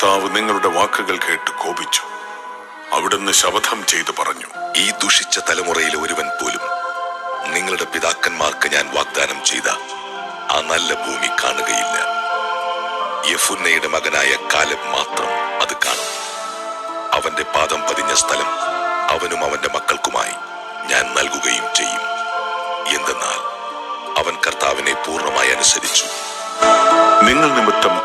കർത്താവ് നിങ്ങളുടെ വാക്കുകൾ കേട്ട് കോപിച്ചു. അവിടുന്ന് ശപഥം ചെയ്തു പറഞ്ഞു ഈ ദുഷിച്ച തലമുറയിലെ ഒരുവൻ പോലും നിങ്ങളുടെ പിതാക്കന്മാർക്ക് ഞാൻ വാഗ്ദാനം ചെയ്ത ആ നല്ല ഭൂമി കാണുകയില്ല. യഫുന്നയുടെ മകനായ കാലം മാത്രം അത് കാണും. അവന്റെ പാദം പതിഞ്ഞ സ്ഥലം അവനും അവന്റെ മക്കൾക്കുമായി ഞാൻ നൽകുകയും ചെയ്യും. എന്തെന്നാൽ അവൻ കർത്താവിനെ പൂർണമായി അനുസരിച്ചു. നിങ്ങൾ നിമിത്തം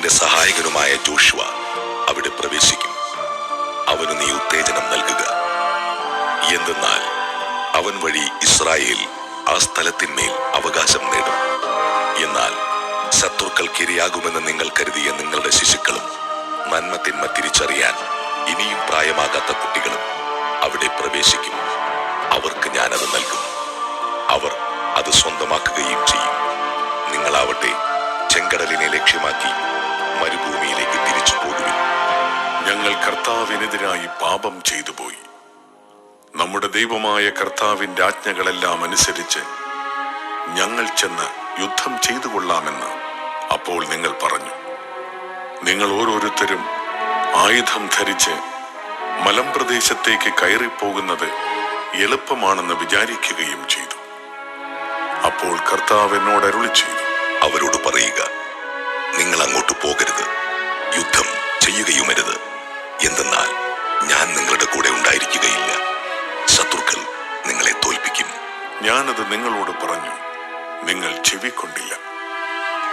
നിന്റെ സഹായകനുമായ ജോഷുവ അവിടെ പ്രവേശിക്കും. അവന് നീ ഉത്തേജനം നൽകുക. എന്തെന്നാൽ അവൻ വഴി ഇസ്രായേൽ ആ സ്ഥലത്തിന്മേൽ അവകാശം നേടും. എന്നാൽ ശത്രുക്കൾക്ക് ഇരയാകുമെന്ന് നിങ്ങൾ കരുതിയ നിങ്ങളുടെ ശിശുക്കളും നന്മ തിന്മ തിരിച്ചറിയാൻ ഇനിയും പ്രായമാകാത്ത കുട്ടികളും അവിടെ പ്രവേശിക്കും. അവർക്ക് ഞാനത് നൽകും. അവർ അത് സ്വന്തമാക്കുകയും ചെയ്യും. നിങ്ങളാവട്ടെ ചെങ്കടലിനെ ലക്ഷ്യമാക്കി മരുഭൂമിയിലേക്ക് തിരിച്ചു പോകുവിൻ ഞങ്ങൾ കർത്താവിനെതിരായി പാപം ചെയ്തു പോയി. നമ്മുടെ ദൈവമായ കർത്താവിന്റെ ആജ്ഞകളെല്ലാം അനുസരിച്ച് ഞങ്ങൾ ചെന്ന് യുദ്ധം ചെയ്തു കൊള്ളാമെന്ന് അപ്പോൾ നിങ്ങൾ പറഞ്ഞു. നിങ്ങൾ ഓരോരുത്തരും ആയുധം ധരിച്ച് മലമ്പ്രദേശത്തേക്ക് കയറിപ്പോകുന്നത് എളുപ്പമാണെന്ന് വിചാരിക്കുകയും ചെയ്തു. അപ്പോൾ കർത്താവ് എന്നോട് അരുളി ചെയ്തു അവരോട് പറയുക നിങ്ങൾ അങ്ങോട്ട് പോകരുത്. യുദ്ധം ചെയ്യുകയുമരുത്. എന്തെന്നാൽ ഞാൻ നിങ്ങളുടെ കൂടെ ഉണ്ടായിരിക്കുകയില്ല. ശത്രുക്കൾ നിങ്ങളെ തോൽപ്പിക്കും. ഞാനത് നിങ്ങളോട് പറഞ്ഞു. നിങ്ങൾ ചെവിക്കൊണ്ടില്ല.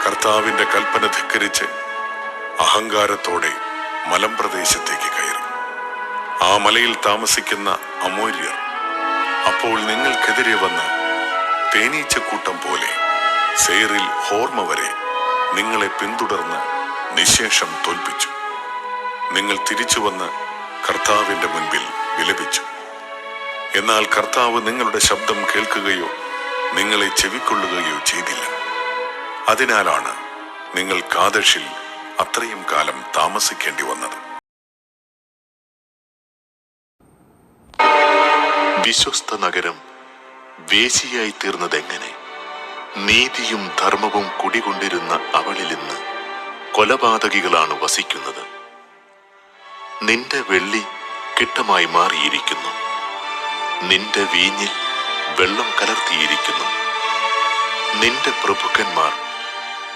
കർത്താവിന്റെ കൽപ്പന ധിക്കരിച്ച് അഹങ്കാരത്തോടെ മലമ്പ്രദേശത്തേക്ക് കയറി. ആ മലയിൽ താമസിക്കുന്ന അമൂര്യർ അപ്പോൾ നിങ്ങൾക്കെതിരെ വന്ന് തേനീച്ചക്കൂട്ടം പോലെ സേറിൽ ഹോർമ വരെ നിങ്ങളെ പിന്തുടർന്ന് നിശേഷം തോൽപ്പിച്ചു. നിങ്ങൾ തിരിച്ചു വന്ന് കർത്താവിന്റെ മുൻപിൽ വിലപിച്ചു. എന്നാൽ കർത്താവ് നിങ്ങളുടെ ശബ്ദം കേൾക്കുകയോ നിങ്ങളെ ചെവിക്കൊള്ളുകയോ ചെയ്തില്ല. അതിനാലാണ് നിങ്ങൾ കാതഷിൽ അത്രയും കാലം താമസിക്കേണ്ടി വന്നത്. വിശ്വസ്ത നഗരം വേശിയായി തീർന്നതെങ്ങനെ? നീതിയും ധർമ്മവും കുടികൊണ്ടിരുന്ന അവളിൽ ഇന്ന് കൊലപാതകികളാണ് വസിക്കുന്നത്. നിന്റെ വെള്ളി കിട്ടമായി മാറിയിരിക്കുന്നു. നിന്റെ വീഞ്ഞിൽ വെള്ളം കലർത്തിയിരിക്കുന്നു. നിന്റെ പ്രഭുക്കന്മാർ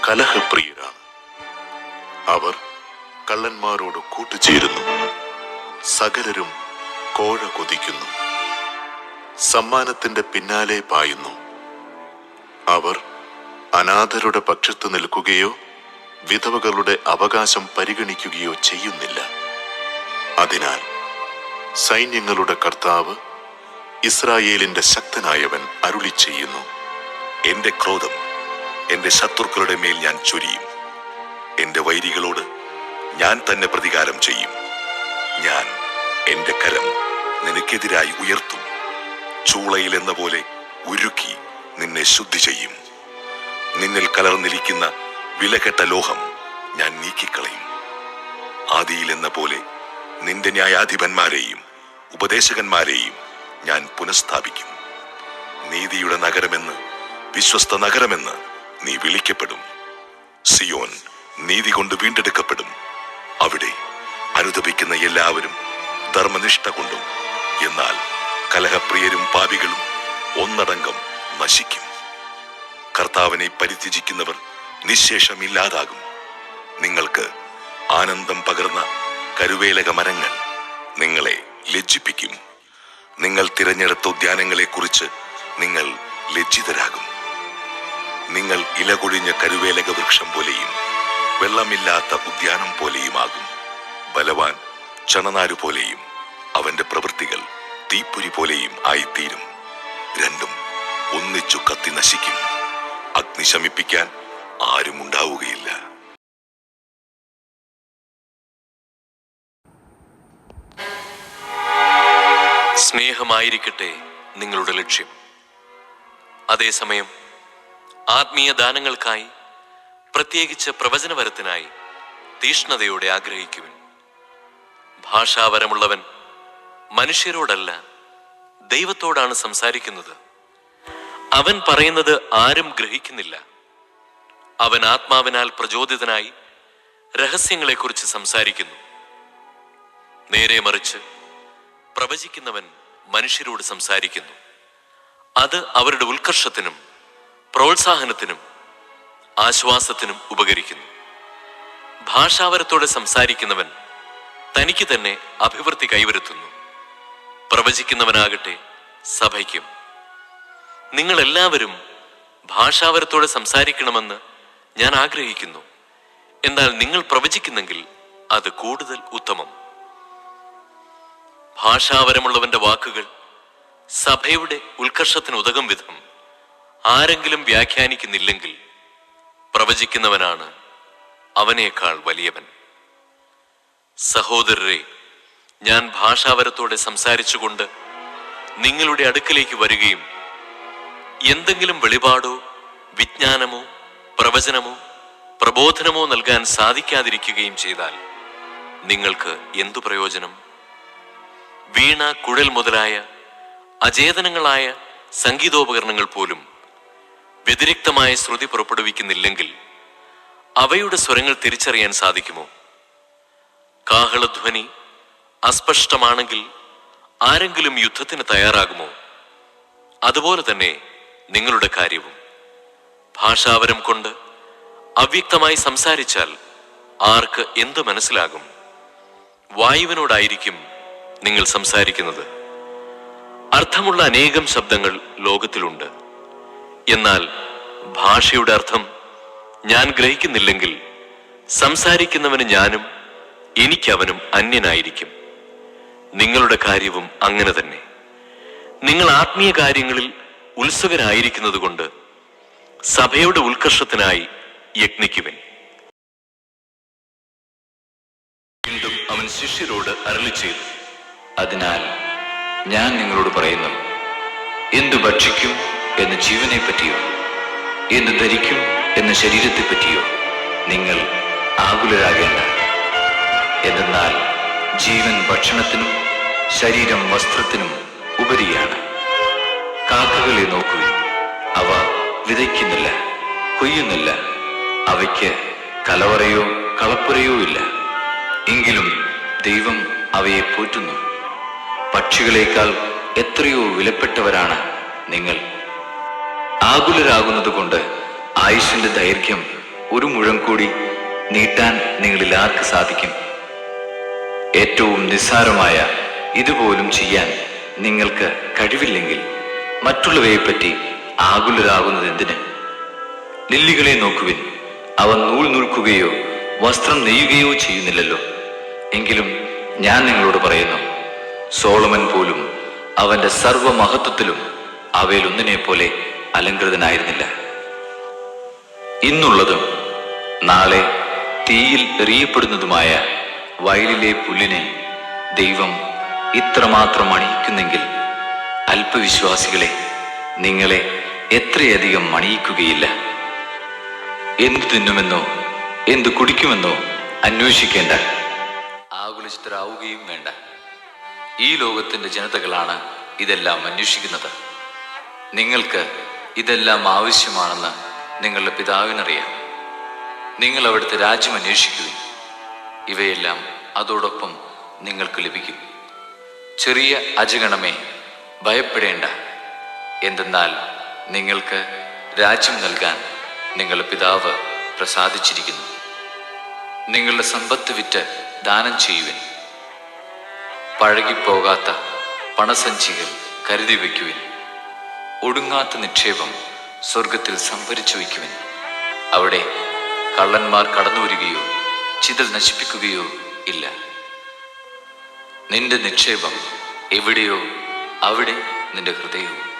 കലഹപ്രിയരാണ്. അവർ കള്ളന്മാരോട് കൂട്ടുചേരുന്നു. സകലരും കോഴ കൊതിക്കുന്നു. സമ്മാനത്തിന്റെ പിന്നാലെ പായുന്നു. അവർ അനാഥരുടെ പക്ഷത്ത് നിൽക്കുകയോ വിധവകളുടെ അവകാശം പരിഗണിക്കുകയോ ചെയ്യുന്നില്ല. അതിനാൽ സൈന്യങ്ങളുടെ കർത്താവ് ഇസ്രായേലിന്റെ ശക്തനായവൻ അരുളി ചെയ്യുന്നു എന്റെ ക്രോധം എന്റെ ശത്രുക്കളുടെ മേൽ ഞാൻ ചൊരിയും. എന്റെ വൈരികളോട് ഞാൻ തന്നെ പ്രതികാരം ചെയ്യും. ഞാൻ എന്റെ കരം നിനക്കെതിരായി ഉയർത്തും. ചൂളയിൽ എന്ന പോലെ ഉരുക്കി നിന്നെ ശുദ്ധി ചെയ്യും. നിന്നിൽ കലർന്നിരിക്കുന്ന വിലകെട്ട ലോഹം ഞാൻ നീക്കിക്കളയും. ആദിയിൽ എന്ന പോലെ നിന്റെ ന്യായാധിപന്മാരെയും ഉപദേശകന്മാരെയും ഞാൻ പുനഃസ്ഥാപിക്കും. നീതിയുടെ നഗരമെന്ന് വിശ്വസ്ത നഗരമെന്ന് നീ വിളിക്കപ്പെടും. സിയോൻ നീതി കൊണ്ട് വീണ്ടെടുക്കപ്പെടും. അവിടെ അനുദപിക്കുന്ന എല്ലാവരും ധർമ്മനിഷ്ഠ കൊണ്ടും എന്നാൽ കലഹപ്രിയരും പാപികളും ഒന്നടങ്കം നശിക്കും. കർത്താവിനെ പരിത്യജിക്കുന്നവർ നിശേഷമില്ലാതാകും നിങ്ങൾക്ക് ആനന്ദം പകർന്ന കരുവേലക മരങ്ങൾ നിങ്ങളെ ലജ്ജിപ്പിക്കും. നിങ്ങൾ തിരഞ്ഞെടുത്ത ഉദ്യാനങ്ങളെക്കുറിച്ച് നിങ്ങൾ ലജ്ജിതരാകും. നിങ്ങൾ ഇലകൊഴിഞ്ഞ കരുവേലക വൃക്ഷം പോലെയും വെള്ളമില്ലാത്ത ഉദ്യാനം പോലെയുമാകും. ബലവാൻ ചണനാരു പോലെയും അവന്റെ പ്രവൃത്തികൾ തീപ്പൊരി പോലെയും ആയിത്തീരും. രണ്ടും ഒന്നിച്ചു കത്തി നശിക്കും. അഗ്നി ശമിപ്പിക്കാൻ ആരും ഉണ്ടാവുകയില്ല. സ്നേഹമായിരിക്കട്ടെ നിങ്ങളുടെ ലക്ഷ്യം. അതേസമയം ആത്മീയ ദാനങ്ങൾക്കായി പ്രത്യേകിച്ച് പ്രവചനവരത്തിനായി തീഷ്ണതയോടെ ആഗ്രഹിക്കുവിൻ. ഭാഷാവരമുള്ളവൻ മനുഷ്യരോടല്ല ദൈവത്തോടാണ് സംസാരിക്കുന്നത്. അവൻ പറയുന്നത് ആരും ഗ്രഹിക്കുന്നില്ല. അവൻ ആത്മാവിനാൽ പ്രചോദിതനായി രഹസ്യങ്ങളെക്കുറിച്ച് സംസാരിക്കുന്നു. നേരെ മറിച്ച് പ്രവചിക്കുന്നവൻ മനുഷ്യരോട് സംസാരിക്കുന്നു. അത് അവരുടെ ഉത്കർഷത്തിനും പ്രോത്സാഹനത്തിനും ആശ്വാസത്തിനും ഉപകരിക്കുന്നു. ഭാഷാവരത്തോടെ സംസാരിക്കുന്നവൻ തനിക്ക് തന്നെ അഭിവൃദ്ധി കൈവരുത്തുന്നു. പ്രവചിക്കുന്നവനാകട്ടെ സഭയ്ക്കും നിങ്ങൾ എല്ലാവരും ഭാഷാവരത്തോടെ സംസാരിക്കണമെന്ന് ഞാൻ ആഗ്രഹിക്കുന്നു. എന്നാൽ നിങ്ങൾ പ്രവചിക്കുന്നെങ്കിൽ അത് കൂടുതൽ ഉത്തമം. ഭാഷാവരമുള്ളവന്റെ വാക്കുകൾ സഭയുടെ ഉത്കർഷത്തിന് ഉതകും വിധം ആരെങ്കിലും വ്യാഖ്യാനിക്കുന്നില്ലെങ്കിൽ പ്രവചിക്കുന്നവനാണ് അവനേക്കാൾ വലിയവൻ. സഹോദരരെ ഞാൻ ഭാഷാവരത്തോടെ സംസാരിച്ചുകൊണ്ട് നിങ്ങളുടെ അടുക്കലേക്ക് വരികയും എന്തെങ്കിലും വെളിപാടോ വിജ്ഞാനമോ പ്രവചനമോ പ്രബോധനമോ നൽകാൻ സാധിക്കാതിരിക്കുകയും ചെയ്താൽ നിങ്ങൾക്ക് എന്തു പ്രയോജനം? വീണ കുഴൽ മുതലായ അചേതനങ്ങളായ സംഗീതോപകരണങ്ങൾ പോലും വ്യതിരിക്തമായ ശ്രുതി പുറപ്പെടുവിക്കുന്നില്ലെങ്കിൽ അവയുടെ സ്വരങ്ങൾ തിരിച്ചറിയാൻ സാധിക്കുമോ? കാഹളധ്വനി അസ്പഷ്ടമാണെങ്കിൽ ആരെങ്കിലും യുദ്ധത്തിന് തയ്യാറാകുമോ? അതുപോലെ തന്നെ നിങ്ങളുടെ കാര്യവും. ഭാഷാവരം കൊണ്ട് അവ്യക്തമായി സംസാരിച്ചാൽ ആർക്ക് എന്തു മനസ്സിലാകും? വായുവിനോടായിരിക്കും നിങ്ങൾ സംസാരിക്കുന്നത്. അർത്ഥമുള്ള അനേകം ശബ്ദങ്ങൾ ലോകത്തിലുണ്ട്. എന്നാൽ ഭാഷയുടെ അർത്ഥം ഞാൻ ഗ്രഹിക്കുന്നില്ലെങ്കിൽ സംസാരിക്കുന്നവന് ഞാനും എനിക്കവനും അന്യനായിരിക്കും. നിങ്ങളുടെ കാര്യവും അങ്ങനെ തന്നെ. നിങ്ങൾ ആത്മീയ കാര്യങ്ങളിൽ ഉത്സുകരായിരിക്കുന്നത് കൊണ്ട് സഭയുടെ ഉത്കർഷത്തിനായി യജ്ഞിക്കുവൻ. വീണ്ടും അവൻ ശിഷ്യരോട് അരളി ചെയ്തു. അതിനാൽ ഞാൻ നിങ്ങളോട് പറയുന്നു എന്തു ഭക്ഷിക്കും എന്ന് ജീവനെ പറ്റിയോ എന്ത് ധരിക്കും എന്ന ശരീരത്തെ പറ്റിയോ നിങ്ങൾ ആകുലരാകേണ്ട എന്നാൽ ജീവൻ ഭക്ഷണത്തിനും ശരീരം വസ്ത്രത്തിനും ഉപരിയാണ്. കാക്കകളെ നോക്കുവിൻ അവ വിതയ്ക്കുന്നില്ല കൊയ്യുന്നില്ല. അവയ്ക്ക് കലവറയോ കളപ്പുരയോ ഇല്ല. എങ്കിലും ദൈവം അവയെ പോറ്റുന്നു. പക്ഷികളേക്കാൾ എത്രയോ വിലപ്പെട്ടവരാണ് നിങ്ങൾ. ആകുലരാകുന്നത് കൊണ്ട് ആയുഷിന്റെ ദൈർഘ്യം ഒരു മുഴം കൂടി നീട്ടാൻ നിങ്ങളിൽ ആർക്ക് സാധിക്കും? ഏറ്റവും നിസ്സാരമായ ഇതുപോലും ചെയ്യാൻ നിങ്ങൾക്ക് കഴിവില്ലെങ്കിൽ മറ്റുള്ളവയെപ്പറ്റി ആകുലരാകുന്നത് എന്തിന്? ലില്ലികളെ നോക്കുവിൻ. അവ നൂൽ നൂൽക്കുകയോ വസ്ത്രം നെയ്യുകയോ ചെയ്യുന്നില്ലല്ലോ. എങ്കിലും ഞാൻ നിങ്ങളോട് പറയുന്നു സോളമൻ പോലും അവന്റെ സർവമഹത്വത്തിലും അവയിലൊന്നിനെ പോലെ അലങ്കൃതനായിരുന്നില്ല. ഇന്നുള്ളതും നാളെ തീയിൽ എറിയപ്പെടുന്നതുമായ വയലിലെ പുല്ലിനെ ദൈവം ഇത്രമാത്രം അണിയിക്കുന്നെങ്കിൽ അല്പവിശ്വാസികളെ നിങ്ങളെ എത്രയധികം മണിയിക്കുകയില്ല? എന്തു തിന്നുമെന്നോ എന്തു കുടിക്കുമെന്നോ അന്വേഷിക്കേണ്ട. ആകുലചിത്തരാവുകയും വേണ്ട. ഈ ലോകത്തിന്റെ ജനതകളാണ് ഇതെല്ലാം അന്വേഷിക്കുന്നത്. നിങ്ങൾക്ക് ഇതെല്ലാം ആവശ്യമാണെന്ന് നിങ്ങളുടെ പിതാവിനറിയാം. നിങ്ങൾ അവിടുത്തെ രാജ്യം അന്വേഷിക്കുകയും ഇവയെല്ലാം അതോടൊപ്പം നിങ്ങൾക്ക് ലഭിക്കും. ചെറിയ അജഗണമേ ഭയപ്പെടേണ്ട. എന്തെന്നാൽ നിങ്ങൾക്ക് രാജ്യം നൽകാൻ നിങ്ങളുടെ പിതാവ് പ്രസാദിച്ചിരിക്കുന്നു. നിങ്ങളുടെ സമ്പത്ത് വിറ്റ് ദാനം ചെയ്യുവിൻ. പഴകിപ്പോകാത്ത പണസഞ്ചികൾ കരുതി വയ്ക്കുവിൻ. ഒടുങ്ങാത്ത നിക്ഷേപം സ്വർഗത്തിൽ സംഭരിച്ചു വയ്ക്കുവിൻ. അവിടെ കള്ളന്മാർ കടന്നു വരികയോ ചിതൽ നശിപ്പിക്കുകയോ ഇല്ല. നിന്റെ നിക്ഷേപം എവിടെയോ അവിടെ നിന്റെ ഹൃദയവും.